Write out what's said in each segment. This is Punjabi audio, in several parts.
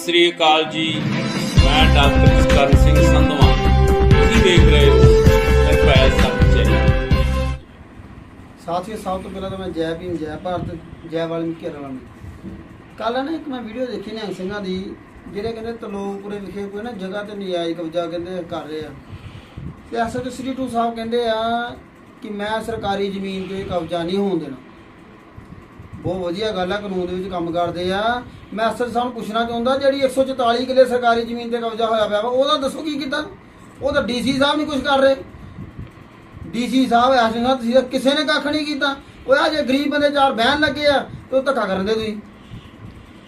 ਸਤਿ ਸ੍ਰੀ ਅਕਾਲ ਜੀ। ਮੈਂ ਡਾਕਟਰ ਕਰਨ ਸਿੰਘ ਸੰਧਵਾ। ਤੁਸੀਂ ਦੇਖ ਰਹੇ ਹੋ ਨਿਰਭੈ ਸੱਚੇ ਸਾਥੀਓ, ਸਭ ਤੋਂ ਪਹਿਲਾਂ ਤਾਂ ਮੈਂ ਜੈ ਭੀਮ, ਜੈ ਭਾਰਤ, ਜੈ ਵਾਲਮੀਕੀ ਰਾਮ ਕੱਲ ਨਾ ਇੱਕ ਮੈਂ ਵੀਡੀਓ ਦੇਖੀ ਨਿਹੰਗ ਸਿੰਘਾਂ ਦੀ, ਜਿਹੜੇ ਕਹਿੰਦੇ ਤਲੋਕਪੁਰੇ ਵਿਖੇ ਕੋਈ ਨਾ ਜਗ੍ਹਾ ਤੇ ਨਜਾਇਜ਼ ਕਬਜ਼ਾ ਕਹਿੰਦੇ ਕਰ ਰਹੇ ਆ। ਤੇ ਐਸਐਚ ਸ੍ਰੀ ਟੂ ਸਾਹਿਬ ਕਹਿੰਦੇ ਆ ਕਿ ਮੈਂ ਸਰਕਾਰੀ ਜ਼ਮੀਨ ਤੇ ਕਬਜ਼ਾ ਨਹੀਂ ਹੋਣ ਦੇਣਾ। ਬਹੁਤ ਵਧੀਆ ਗੱਲ ਆ, ਕਾਨੂੰਨ ਦੇ ਵਿੱਚ ਕੰਮ ਕਰਦੇ ਆ। ਮੈਂ ਅਸਰ ਸਾਹਿਬ ਪੁੱਛਣਾ ਚਾਹੁੰਦਾ, ਜਿਹੜੀ 144 ਕਿੱਲੇ ਸਰਕਾਰੀ ਜ਼ਮੀਨ ਤੇ ਕਬਜ਼ਾ ਹੋਇਆ ਪਿਆ ਵਾ, ਉਹਦਾ ਦੱਸੋ ਕੀ ਕੀਤਾ? ਉਹ ਤਾਂ ਡੀਸੀ ਸਾਹਿਬ ਨਹੀਂ ਕੁਝ ਕਰ ਰਹੇ। ਡੀਸੀ ਸਾਹਿਬ ਐਸੇ ਨਾਲ ਤੁਸੀਂ ਕਿਸੇ ਨੇ ਕੱਖ ਨਹੀਂ ਕੀਤਾ। ਉਹ ਆ ਜੇ ਗਰੀਬ ਬੰਦੇ ਚਾਰ ਬਹਿਣ ਲੱਗੇ ਆ, ਤੇ ਉਹ ਧੱਕਾ ਕਰਨ ਦੇ ਤੁਸੀਂ।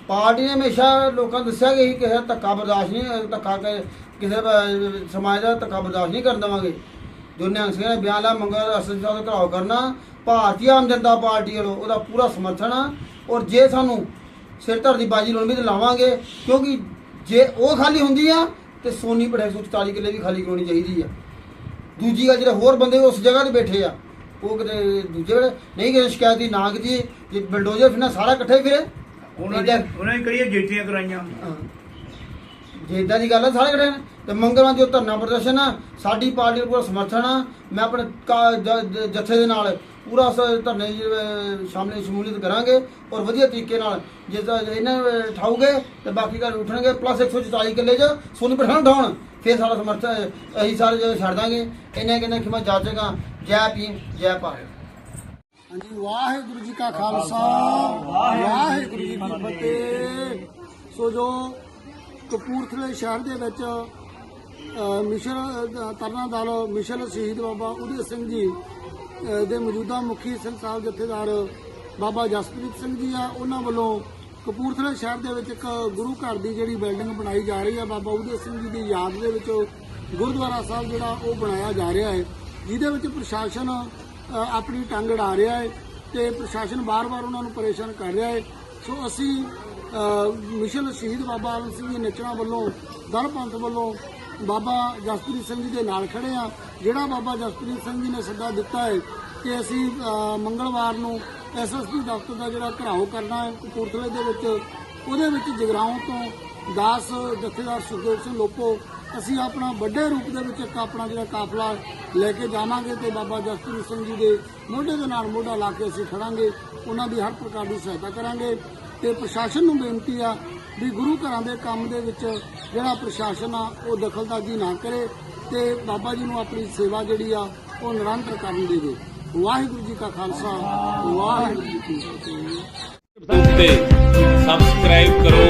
ਪਾਰਟੀ ਨੇ ਹਮੇਸ਼ਾ ਲੋਕਾਂ ਨੂੰ ਦੱਸਿਆ ਕਿ ਕਿਸੇ ਦਾ ਧੱਕਾ ਬਰਦਾਸ਼ਤ ਨਹੀਂ, ਧੱਕਾ ਕਿਸੇ ਸਮਾਜ ਦਾ ਧੱਕਾ ਬਰਦਾਸ਼ਤ ਨਹੀਂ ਕਰਨ ਦੇਵਾਂਗੇ। ਜੋ ਨਿਹੰਗ ਸਿੰਘ ਨੇ ਬਿਆਨ ਲਾ ਮੰਗਲ ਅਸਲ ਸਾਹਿਬ ਦਾ ਘਰਾਓ ਕਰਨਾ ਭਾਰਤੀ ਆਮ ਜਨਤਾ ਪਾਰਟੀ ਵੱਲੋਂ ਉਹਦਾ ਪੂਰਾ ਸਮਰਥਨ ਆ। ਔਰ ਜੇ ਸਾਨੂੰ ਸਿਰ ਧਰ ਦੀ ਬਾਜੀ ਲਾਉਣੀ ਵੀ ਤੇ ਲਾਵਾਂਗੇ ਕਿਉਂਕਿ ਜੇ ਉਹ ਖਾਲੀ ਹੁੰਦੀ ਆ ਤੇ ਸੋਨੀ ਪੜੇ 144 ਕਿੱਲੇ ਵੀ ਖਾਲੀ ਕਰਾਉਣੀ ਚਾਹੀਦੀ ਆ। ਦੂਜੀ ਗੱਲ ਜਿਹੜੇ ਹੋਰ ਬੰਦੇ ਉਸ ਜਗ੍ਹਾ ਤੇ ਬੈਠੇ ਆ ਉਹ ਕਿਤੇ ਦੂਜੇ ਵੇਲੇ ਨਹੀਂ ਕਿਸੇ ਸ਼ਿਕਾਇਤ ਦੀ ਨਾ ਕੀਤੀ ਜੇ ਬਲਡੋਜ਼ਰ ਫਿਰਨਾ ਸਾਰਾ ਇਕੱਠੇ ਫਿਰੇ। ਉਹਨਾਂ ਨੇ ਉਹਨਾਂ ਨੇ ਕਿਹੜੀਆਂ ਜੇਟੀਆਂ ਕਰਾਈਆਂ। ਹਾਂ। ਜੇ ਇਦਾਂ ਦੀ ਗੱਲ ਆ ਸਾਰੇ ਇਕੱਠੇ ਨੇ। ਤੇ ਮੰਗਲਵਾਰ ਜੋ ਧਰਨਾ ਪ੍ਰਦਰਸ਼ਨ ਆ ਸਾਡੀ ਪਾਰਟੀ ਦਾ ਪੂਰਾ ਸਮਰਥਨ ਆ। ਮੈਂ ਆਪਣੇ ਜਥੇ ਦੇ ਨਾਲ ਪੂਰਾ ਧਰਨੇ 'ਚ, ਸ਼ਮੂਲੀਅਤ ਕਰਾਂਗੇ ਔਰ ਵਧੀਆ ਤਰੀਕੇ ਨਾਲ ਜੇ ਤਾਂ ਇਹਨਾਂ ਠਾਉਗੇ ਤੇ ਬਾਕੀ ਗੱਲ ਉੱਠਣਗੇ ਪਲੱਸ 144 ਕਿੱਲੇ 'ਚ ਸੋਨੀ ਪਠਾਨ ਢਾਉਣ ਫਿਰ ਸਾਰਾ ਸਮਰਥਨ ਅਸੀਂ ਸਾਰੇ ਜਿਹੜੇ ਛੱਡ ਦਾਂਗੇ। ਇਹਨੇ ਕਹਿੰਦੇ ਕਿ ਮੈਂ ਜਾਚੇਗਾ ਜੈ ਭੀਮ ਜੈ ਭਾਰਤ। ਹਾਂਜੀ ਵਾਹਿਗੁਰੂ ਜੀ ਕਾ ਖਾਲਸਾ ਵਾਹਿਗੁਰੂ ਜੀ ਕੀ ਫਤਿਹ। ਸੋ ਜੋ ਕਪੂਰਥਲੇ ਸ਼ਹਿਰ ਦੇ ਵਿੱਚ ਮਿਸ਼ਨ ਤਰਨਾ ਦਲ ਮਿਸ਼ਨ ਸ਼ਹੀਦ ਬਾਬਾ ਉਦੈ ਸਿੰਘ ਜੀ ਦੇ ਮੌਜੂਦਾ ਮੁਖੀ ਸਿੰਘ ਸਾਹਿਬ ਜਥੇਦਾਰ ਬਾਬਾ ਜਸਪ੍ਰੀਤ ਸਿੰਘ ਜੀ ਆ। ਉਹਨਾਂ ਵੱਲੋਂ ਕਪੂਰਥਲਾ ਸ਼ਹਿਰ ਦੇ ਵਿੱਚ ਇੱਕ ਗੁਰੂ ਘਰ ਦੀ ਜਿਹੜੀ ਬਿਲਡਿੰਗ ਬਣਾਈ ਜਾ ਰਹੀ ਹੈ ਬਾਬਾ ਉਦੈ ਸਿੰਘ ਜੀ ਦੀ ਯਾਦ ਦੇ ਵਿੱਚ ਗੁਰਦੁਆਰਾ ਸਾਹਿਬ ਜਿਹੜਾ ਉਹ ਬਣਾਇਆ ਜਾ ਰਿਹਾ ਹੈ, ਜਿਹਦੇ ਵਿੱਚ ਪ੍ਰਸ਼ਾਸਨ ਆਪਣੀ ਟੰਗ ਅੜਾ ਰਿਹਾ ਹੈ ਤੇ ਪ੍ਰਸ਼ਾਸਨ ਬਾਰ-ਬਾਰ ਉਹਨਾਂ ਨੂੰ ਪਰੇਸ਼ਾਨ ਕਰ ਰਿਹਾ ਹੈ। ਸੋ ਅਸੀਂ ਮਿਸ਼ਨ ਸ਼ਹੀਦ ਬਾਬਾ ਆਲਮ ਸਿੰਘ ਜੀ ਨਚਣਾ ਵੱਲੋਂ, ਦਲ ਪੰਥ ਵੱਲੋਂ ਬਾਬਾ ਜਸਪ੍ਰੀਤ ਸਿੰਘ ਜੀ ਦੇ ਨਾਲ ਖੜੇ ਆ। ਜਿਹੜਾ ਬਾਬਾ ਜਸਪ੍ਰੀਤ ਸਿੰਘ ਜੀ ਨੇ ਸੱਦਾ ਦਿੱਤਾ ਹੈ ਕਿ ਅਸੀਂ ਮੰਗਲਵਾਰ ਨੂੰ ਐਸਐਸਪੀ ਦਫ਼ਤਰ ਦਾ ਜਿਹੜਾ ਘਰਾਓ ਕਰਨਾ ਹੈ ਕਪੂਰਥਲੇ ਦੇ ਵਿੱਚ, ਉਹਦੇ ਵਿੱਚ ਜਗਰਾਉਂ ਤੋਂ ਦਾਸ ਜਥੇਦਾਰ ਸੁਖਦੇਵ ਸਿੰਘ ਲੋਪੋ, ਅਸੀਂ ਆਪਣਾ ਵੱਡੇ ਰੂਪ ਦੇ ਵਿੱਚ ਇੱਕ ਆਪਣਾ ਜਿਹੜਾ ਕਾਫਲਾ ਲੈ ਕੇ ਜਾਵਾਂਗੇ ਤੇ ਬਾਬਾ ਜਸਪ੍ਰੀਤ ਸਿੰਘ ਜੀ ਦੇ ਮੋਢੇ ਦੇ ਨਾਲ ਮੋਢਾ ਲਾ ਕੇ ਅਸੀਂ ਖੜਾਂਗੇ, ਉਹਨਾਂ ਦੀ ਹਰ ਪ੍ਰਕਾਰ ਦੀ ਸਹਾਇਤਾ ਕਰਾਂਗੇ। ਤੇ ਪ੍ਰਸ਼ਾਸਨ ਨੂੰ ਬੇਨਤੀ ਆ ਵੀ ਗੁਰੂ ਘਰਾਂ ਦੇ ਕੰਮ ਦੇ ਵਿੱਚ ਜਿਹੜਾ ਪ੍ਰਸ਼ਾਸਨ ਆ, ਉਹ ਦਖਲਅੰਦਾਜ਼ੀ ਨਾ ਕਰੇ ਤੇ ਬਾਬਾ ਜੀ ਨੂੰ ਆਪਣੀ ਸੇਵਾ ਜਿਹੜੀ ਆ, ਉਹ ਨਿਰੰਤਰ ਕਰਨ ਦੇਵੇ ਵਾਹਿਗੁਰੂ ਜੀ ਕਾ ਖਾਲਸਾ, ਵਾਹਿਗੁਰੂ ਜੀ ਕੀ ਫਤਿਹ। ਸਬਸਕ੍ਰਾਈਬ ਕਰੋ